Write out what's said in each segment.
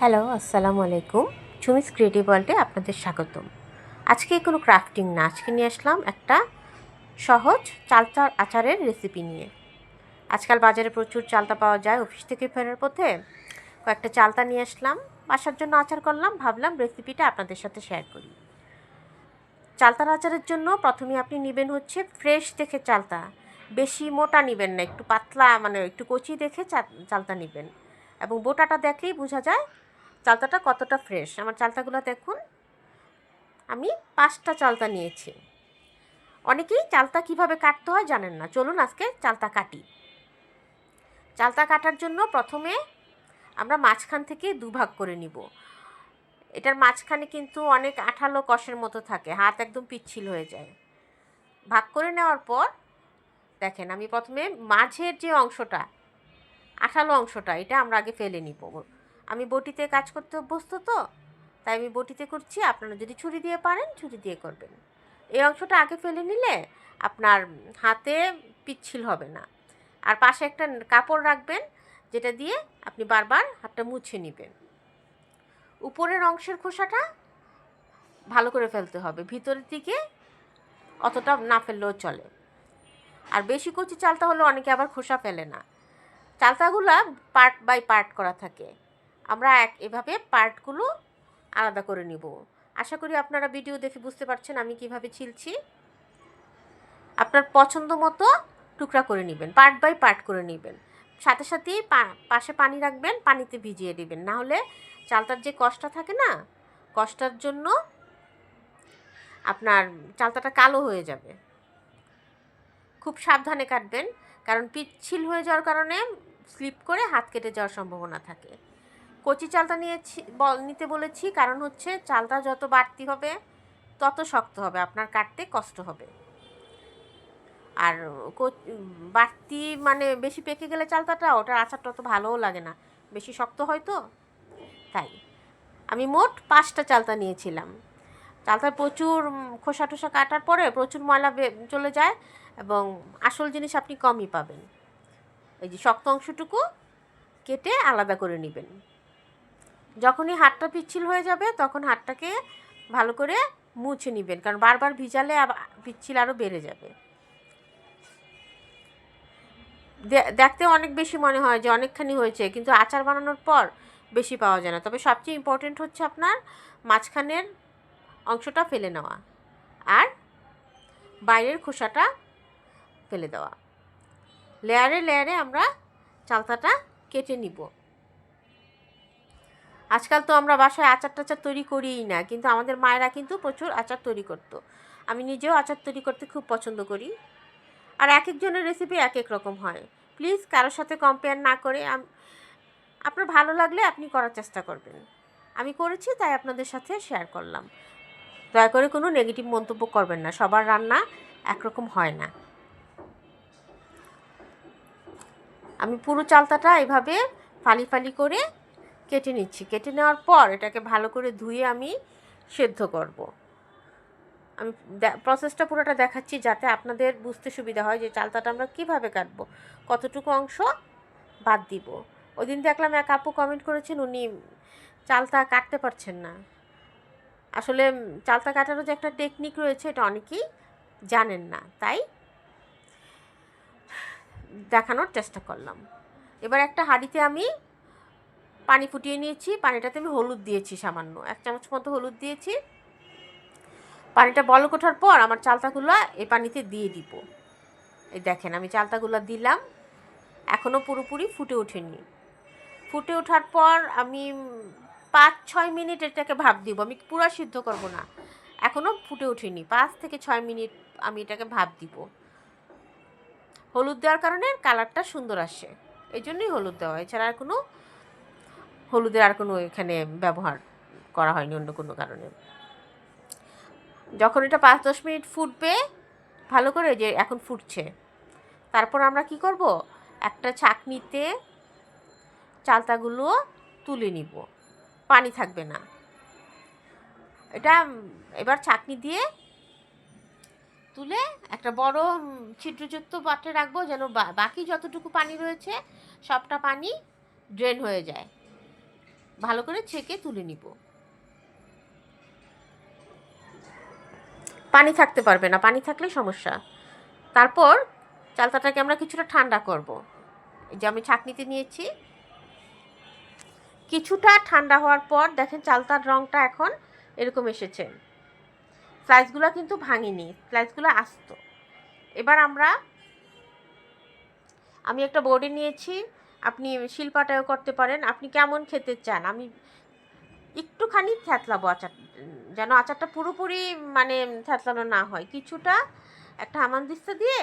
Hello, আসসালামু আলাইকুম। চুমিস creative ওয়ার্ল্ডে আপনাদের স্বাগতম। আজকে কোনো ক্রাফটিং না, আজকে নিয়ে আসলাম একটা সহজ চালতা আচারের রেসিপি নিয়ে। আজকাল বাজারে প্রচুর চালতা পাওয়া যায়, অফিস থেকে ফেরার পথে কয়েকটা চালতা নিয়ে আসলাম, বাসার জন্য আচার করলাম, ভাবলাম রেসিপিটা আপনাদের সাথে শেয়ার করি। চালতার আচারের জন্য প্রথমে আপনি নেবেন হচ্ছে ফ্রেশ দেখে চালতা। বেশি মোটা নেবেন না, একটু পাতলা মানে একটু কচি দেখে চালতা নেবেন। এবং বোটাটা দেখলেই বোঝা যায় চালতাটা কতটা ফ্রেশ আমার চালতাগুলো দেখুন। আমি পাঁচটা চালতা নিয়েছি। অনেকেই চালতা কীভাবে কাটতে হয় জানেন না। চলুন আজকে চালতা কাটি। চালতা কাটার জন্য প্রথমে আমরা মাঝখান থেকে দুভাগ করে নিব। এটার মাঝখানে কিন্তু অনেক আঠালো কষের মতো থাকে, হাত একদম পিচ্ছিল হয়ে যায়। ভাগ করে নেওয়ার পর দেখেন, আমি প্রথমে মাঝের যে অংশটা, আঠালো অংশটা, এটা আমরা আগে ফেলে নিব। আমি বটিতে কাজ করতে অভ্যস্ত তো, তাই আমি বটিতে করছি, আপনারা যদি ছুরি দিয়ে পারেন, ছুরি দিয়ে করবেন। এই অংশটা আগে ফেলে নিলে আপনার হাতে পিচ্ছিল হবে না। আর পাশে একটা কাপড় রাখবেন, যেটা দিয়ে আপনি বারবার হাতটা মুছে নেবেন। উপরের অংশের খোসাটা ভালো করে ফেলতে হবে, ভিতরের দিকে অতটা না ফেললেও চলে। আর বেশি কচি চালতা হলে অনেকে আবার খোসা ফেলে না। চালতাগুলা পার্ট বাই পার্ট করা থাকে। আমরা এক, এভাবে পার্টগুলো আলাদা করে নিব। আশা করি আপনারা ভিডিও দেখে বুঝতে পারছেন আমি কীভাবে ছিলছি। আপনার পছন্দ মতো টুকরা করে নেবেন, পার্ট বাই পার্ট করে নেবেন। সাথে সাথেই পাশে পানি রাখবেন, পানিতে ভিজিয়ে দিবেন। না হলে চালতার যে কষ্টটা থাকে না, কষ্টার জন্য আপনার চালতাটা কালো হয়ে যাবে। খুব সাবধানে কাটবেন, কারণ পিচ্ছিল হয়ে যাওয়ার কারণে স্লিপ করে হাত কেটে যাওয়ার সম্ভাবনা থাকে। কচি চালটা নিয়েছি বল, নিতে বলেছি। কারণ হচ্ছে চালটা যত বাড়তি হবে, তত শক্ত হবে। আপনার কাটতে কষ্ট হবে। আর বাড়তি মানে বেশি পেকে গেলে চালতাটা ওটার আচারটা অত ভালোও লাগে না। বেশি শক্ত হয় তো, তাই। আমি মোট পাঁচটা চালতা নিয়েছিলাম। চালতার প্রচুর খোসা টোসা কাটার পরে প্রচুর ময়লা চলে যায় এবং আসল জিনিস আপনি কমই পাবেন। এই যে শক্ত অংশটুকু কেটে আলাদা করে নেবেন। যখনই হাতটা পিচ্ছিল হয়ে যাবে, তখন হাতটাকে ভালো করে মুছে নেবেন, কারণ বারবার ভিজালে পিচ্ছিল আরও বেড়ে যাবে। দেখতে অনেক বেশি মনে হয় যে অনেকখানি হয়েছে, কিন্তু আচার বানানোর পর বেশি পাওয়া যায় না। তবে সবচেয়ে ইম্পর্টেন্ট হচ্ছে আপনার মাঝখানের অংশটা ফেলে নেওয়া আর বাইরের খোসাটা ফেলে দেওয়া। লেয়ারে লেয়ারে আমরা চালতাটা কেটে নিব। আজকাল তো আমরা বাসায় আচার টাচার তৈরি করিই না, কিন্তু আমাদের মায়েরা কিন্তু প্রচুর আচার তৈরি করতো। আমি নিজেও আচার তৈরি করতে খুব পছন্দ করি। আর এক একজনের রেসিপি এক এক রকম হয়। প্লিজ কারোর সাথে কম্পেয়ার না করে আপনার ভালো লাগলে আপনি করার চেষ্টা করবেন। আমি করেছি, তাই আপনাদের সাথে শেয়ার করলাম। দয়া করে কোনো নেগেটিভ মন্তব্য করবেন না, সবার রান্না একরকম হয় না। আমি পুরো চালতাটা এভাবে ফালি ফালি করে কেটে নিচ্ছি। কেটে নেওয়ার পর এটাকে ভালো করে ধুয়ে আমি সেদ্ধ করব। আমি প্রসেসটা পুরোটা দেখাচ্ছি যাতে আপনাদের বুঝতে সুবিধা হয় যে চালতাটা আমরা কীভাবে কাটবো। কতটুকু অংশ বাদ দিব। ওই দিন দেখলাম এক আপু কমেন্ট করেছেন, উনি চালতা কাটতে পারছেন না। আসলে চালতা কাটারও যে একটা টেকনিক রয়েছে, এটা অনেকেই জানেন না। তাই দেখানোর চেষ্টা করলাম। এবার একটা হাঁড়িতে আমি পানি ফুটিয়ে নিয়েছি, পানিটাতে আমি হলুদ দিয়েছি সামান্য। এক চামচ মতো হলুদ দিয়েছি। পানিটা বলক ওঠার পর আমার চালতাগুলো এই পানিতে দিয়ে দিব। এই দেখেন, আমি চালতাগুলো দিলাম। এখনও পুরোপুরি ফুটে ওঠেনি। ফুটে ওঠার পর আমি পাঁচ ছয় মিনিট এটাকে ভাপ দিব। আমি পুরো সিদ্ধ করব না। এখনও ফুটে ওঠেনি। পাঁচ থেকে ছয় মিনিট আমি এটাকে ভাপ দিব। হলুদ দেওয়ার কারণে কালারটা সুন্দর আসে। এই জন্যই হলুদ দেওয়া এছাড়া আর কোনো হলুদের আর কোনো এখানে ব্যবহার করা হয়নি অন্য কোনো কারণে। যখন এটা পাঁচ দশ মিনিট ফুটবে, ভালো করে যে এখন ফুটছে। তারপর আমরা কি করব? একটা ছাঁকনিতে চালতাগুলো তুলে নিব। পানি থাকবে না। এটা এবার ছাঁকনি দিয়ে তুলে একটা বড় ছিদ্রযুক্ত পাত্রে রাখব যেন বাকি যতটুকু পানি রয়েছে, সবটা পানি ড্রেন হয়ে যায়। ভালো করে ছেঁকে তুলে নিব। পানি থাকতে পারবে না, পানি থাকলে সমস্যা। তারপর চালতাটাকে আমরা কিছুটা ঠান্ডা করব। এই যে আমি ছাঁকনিতে নিয়েছি। কিছুটা ঠান্ডা হওয়ার পর দেখেন চালতার রঙটা এখন এরকম এসেছে। স্লাইসগুলো কিন্তু ভাঙিনি, স্লাইসগুলো আস্ত। এবার আমরা, আমি একটা বোর্ডে নিয়েছি আপনি শিলপাটাও করতে পারেন। আপনি কেমন খেতে চান? আমি একটুখানি থ্যাতলাবো আচার, যেন আচারটা পুরোপুরি মানে থ্যাতলানো না হয়। কিছুটা একটা হামানদিস্তা দিয়ে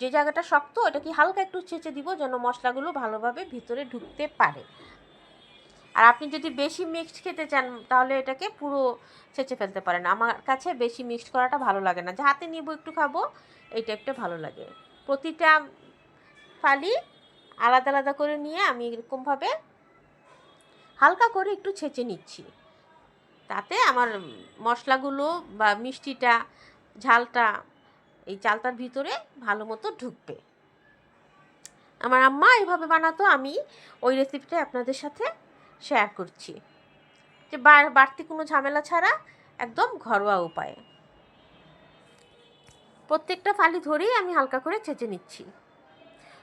যে জায়গাটা শক্ত, ওটাকে হালকা একটু ছেঁচে দিব, যেন মশলাগুলো ভালোভাবে ভিতরে ঢুকতে পারে। আর আপনি যদি বেশি মিক্সড খেতে চান, তাহলে এটাকে পুরো ছেঁচে ফেলতে পারেন। আমার কাছে বেশি মিক্সড করাটা ভালো লাগে না। যে হাতে নিব, একটু খাব, এই টাইপটা ভালো লাগে। প্রতিটা ফালি আলাদা আলাদা করে নিয়ে আমি এরকমভাবে হালকা করে একটু ছেঁচে নিচ্ছি। তাতে আমার মশলাগুলো বা মিষ্টিটা, ঝালটা এই চালটার ভিতরে ভালো মতো ঢুকবে। আমার আম্মা এভাবে বানাতো, আমি ওই রেসিপিটা আপনাদের সাথে শেয়ার করছি। যে বাড়তি কোনো ঝামেলা ছাড়া একদম ঘরোয়া উপায়ে। প্রত্যেকটা ফালি ধরেই আমি হালকা করে ছেঁচে নিচ্ছি।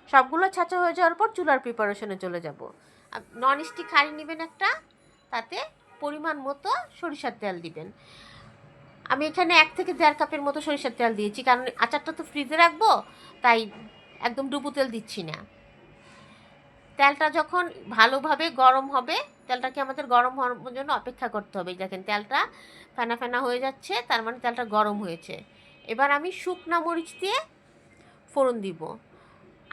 সবগুলো ছাঁচা হয়ে যাওয়ার পর চুলার প্রিপারেশনে চলে যাব। নন স্টিক হাঁড়ি নেবেন একটা, তাতে পরিমাণ মতো সরিষার তেল দিবেন। আমি এখানে এক থেকে দেড় কাপের মতো সরিষার তেল দিয়েছি, কারণ আচারটা তো ফ্রিজে রাখব, তাই একদম ডুবু তেল দিচ্ছি না। তেলটা যখন ভালোভাবে গরম হবে, তেলটাকে আমাদের গরম হওয়ার জন্য অপেক্ষা করতে হবে। দেখেন, তেলটা ফেনা ফেনা হয়ে যাচ্ছে, তার মানে তেলটা গরম হয়েছে। এবার আমি শুকনা মরিচ দিয়ে ফোড়ন দিব।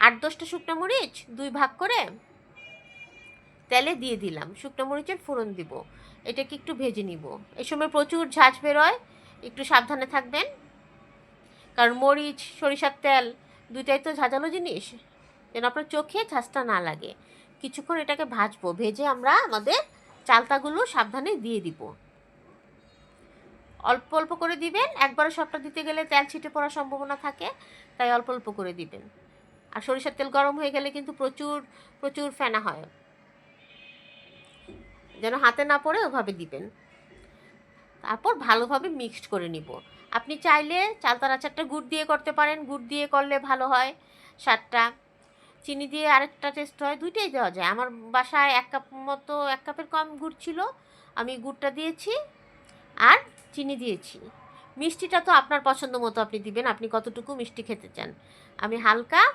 আট দশটা শুকনো মরিচ, দুই ভাগ করে তেলে দিয়ে দিলাম। শুকনো মরিচের ফোড়ন দিব। এটাকে একটু ভেজে নিব। এই সময় প্রচুর ঝাঁঝ বেরোয়। একটু সাবধানে থাকবেন। কারণ মরিচ, সরিষার তেল দুইটাই তো ঝাঁঝালো জিনিস। যেন আপনার চোখে ঝাঁঝটা না লাগে। কিছুক্ষণ এটাকে ভাজবো। ভেজে আমরা আমাদের চালতাগুলো সাবধানে দিয়ে দিব। অল্প অল্প করে দিবেন। একবারে সবটা দিতে গেলে তেল ছিটে পড়ার সম্ভাবনা থাকে, তাই অল্প অল্প করে দিবেন। আর সরিষার তেল গরম হয়ে গেলে কিন্তু প্রচুর প্রচুর ফেনা হয়। যেন হাতে না পড়ে ওভাবে দিবেন। তারপর ভালোভাবে মিক্সড করে নিব। আপনি চাইলে চালতার আচারটা গুড় দিয়ে করতে পারেন। গুড় দিয়ে করলে ভালো হয় স্বাদটা। চিনি দিয়ে আরেকটা টেস্ট হয়, দুইটাই দেওয়া যায়। আমার বাসায় এক কাপ মতো, এক কাপের কম গুড় ছিল। আমি গুড়টা দিয়েছি আর চিনি দিয়েছি। মিষ্টিটা তো আপনার পছন্দ মতো আপনি দিবেন। আপনি কতটুকু মিষ্টি খেতে চান? আমি হালকা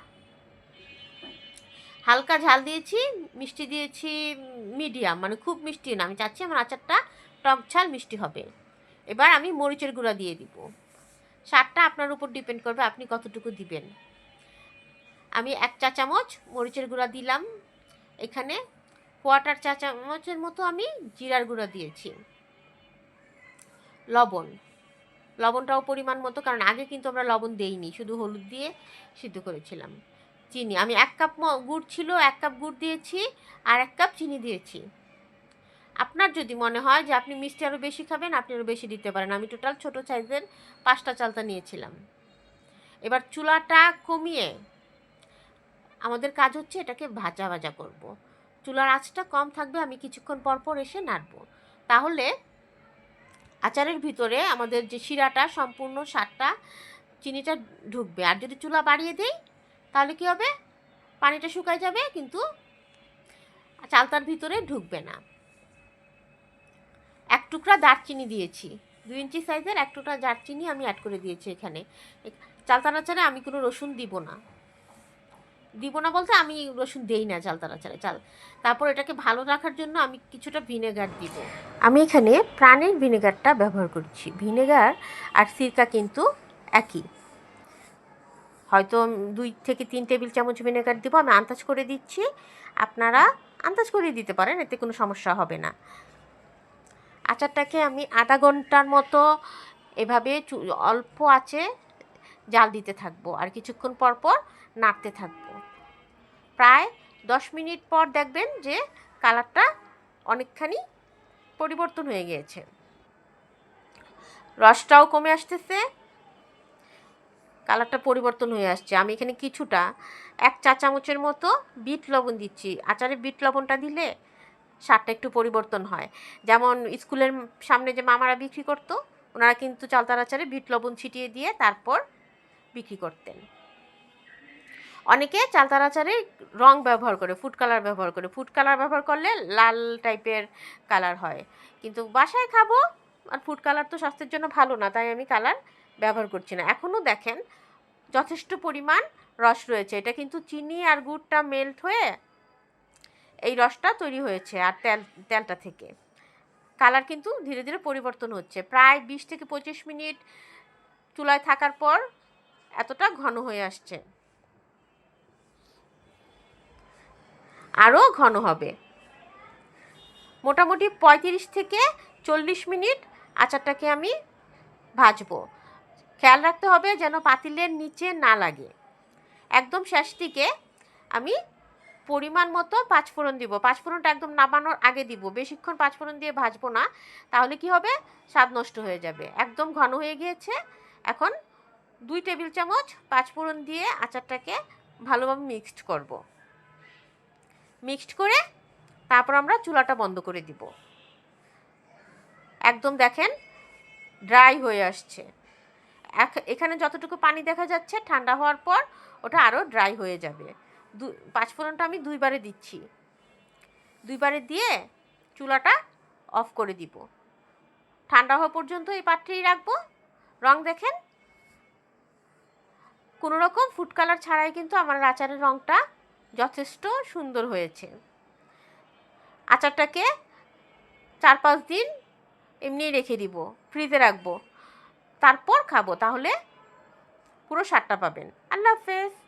হালকা ঝাল দিয়েছি, মিষ্টি দিয়েছি মিডিয়াম মানে খুব মিষ্টি না। আমি চাচ্ছি আমার আচারটা টক ঝাল, মিষ্টি হবে। এবার আমি মরিচের গুঁড়া দিয়ে দিব। স্বাদটা আপনার উপর ডিপেন্ড করবে, আপনি কতটুকু দিবেন। আমি এক চা চামচ মরিচের গুঁড়া দিলাম। এখানে কোয়াটার চা চামচের মতো আমি জিরার গুঁড়া দিয়েছি। লবণ। লবণটাও পরিমাণ মতো, কারণ আগে কিন্তু আমরা লবণ দেইনি, শুধু হলুদ দিয়ে সিদ্ধ করেছিলাম। চিনি। আমি এক কাপ গুড় ছিল, এক কাপ গুড় দিয়েছি আর এক কাপ চিনি দিয়েছি। আপনার যদি মনে হয় যে আপনি মিষ্টি আরও বেশি খাবেন, আপনি আরও বেশি দিতে পারেন। আমি টোটাল ছোটো সাইজের পাঁচটা চালতা নিয়েছিলাম। এবার চুলাটা কমিয়ে আমাদের কাজ হচ্ছে এটাকে ভাজা ভাজা করব। চুলার আঁচটা কম থাকবে, আমি কিছুক্ষণ পর পর এসে নাড়বো। তাহলে আচারের ভিতরে আমাদের যে শিরাটা, সম্পূর্ণ স্বাদটা, চিনিটা ঢুকবে। আর যদি চুলা বাড়িয়ে দেই তাহলে কি হবে? পানিটা শুকায় যাবে, কিন্তু চালতার ভিতরে ঢুকবে না। এক টুকরা দারচিনি দিয়েছি। দুই ইঞ্চি সাইজের এক টুকরা দারচিনি আমি অ্যাড করে দিয়েছি এখানে। চালতার আচারে আমি কোনো রসুন দিব না। দিব না বলতে আমি রসুন দেই না চালতার আচারে চাল। তারপর এটাকে ভালো রাখার জন্য আমি কিছুটা ভিনেগার দিব। আমি এখানে প্রাণের ভিনেগারটা ব্যবহার করছি। ভিনেগার আর সিরকা কিন্তু একই। হয়তো দুই থেকে তিন টেবিল চামচ ভিনেগার দিব, আমি আন্দাজ করে দিচ্ছি। আপনারা আন্দাজ করে দিতে পারেন, এতে কোনো সমস্যা হবে না। আচারটাকে আমি আধা ঘণ্টার মতো এভাবে অল্প আছে জাল দিতে থাকব আর কিছুক্ষণ পর পর নাড়তে থাকব। প্রায় দশ মিনিট পর দেখবেন যে কালারটা অনেকখানি পরিবর্তন হয়ে গিয়েছে। রসটাও কমে আসতেছে। কালারটা পরিবর্তন হয়ে আসছে। আমি এখানে কিছুটা, এক চা চামচের মতো বিট লবণ দিচ্ছি। আচারে বিট লবণটা দিলে স্বাদটা একটু পরিবর্তন হয়। যেমন স্কুলের সামনে যে মামারা বিক্রি করতো, ওনারা কিন্তু চালতার আচারে বিট লবণ ছিটিয়ে দিয়ে তারপর বিক্রি করতেন। অনেকে চালতার আচারে রং ব্যবহার করে, ফুড কালার ব্যবহার করে। ফুড কালার ব্যবহার করলে লাল টাইপের কালার হয়। কিন্তু বাসায় খাব আর ফুড কালার তো স্বাস্থ্যের জন্য ভালো না, তাই আমি কালার ব্যবহার করছি না। এখনও দেখেন, যথেষ্ট পরিমাণ রস রয়েছে। এটা কিন্তু চিনি আর গুড়টা মেল্ট হয়ে এই রসটা তৈরি হয়েছে আর তেল, তেলটা থেকে। কালার কিন্তু ধীরে ধীরে পরিবর্তন হচ্ছে। প্রায় বিশ থেকে পঁচিশ মিনিট চুলায় থাকার পর এতটা ঘন হয়ে আসছে। আরও ঘন হবে। মোটামুটি পঁয়ত্রিশ থেকে চল্লিশ মিনিট আচারটাকে আমি ভাজবো। খেয়াল রাখতে হবে যেন পাতিলের নিচে না লাগে। একদম শেষ দিকে আমি পরিমাণ মতো পাঁচফোড়ন দিব। পাঁচফোড়নটা একদম নামানোর আগে দিব। বেশিক্ষণ পাঁচফোড়ন দিয়ে ভাজবো না, তাহলে কি হবে? স্বাদ নষ্ট হয়ে যাবে। একদম ঘন হয়ে গিয়েছে। এখন দুই টেবিল চামচ পাঁচফোড়ন দিয়ে আচারটাকে ভালোভাবে মিক্সড করব। মিক্সড করে তারপর আমরা চুলাটা বন্ধ করে দিব। একদম দেখেন, ড্রাই হয়ে আসছে। এখ- এখানে যতটুকু পানি দেখা যাচ্ছে ঠান্ডা হওয়ার পর ওটা আরও ড্রাই হয়ে যাবে। দু পাঁচফোড়নটা আমি দুইবারে দিচ্ছি। দুইবারে দিয়ে চুলাটা অফ করে দিব। ঠান্ডা হওয়া পর্যন্ত এই পাত্রেই রাখব। রং দেখেন কোনো রকম ফুড কালার ছাড়াই কিন্তু আমার আচারের রংটা যথেষ্ট সুন্দর হয়েছে। আচারটাকে চার পাঁচ দিন এমনিই রেখে দিব ফ্রিজে রাখব। তারপর খাব তাহলে পুরো স্বাদটা পাবেন। আল্লাহ হাফেজ।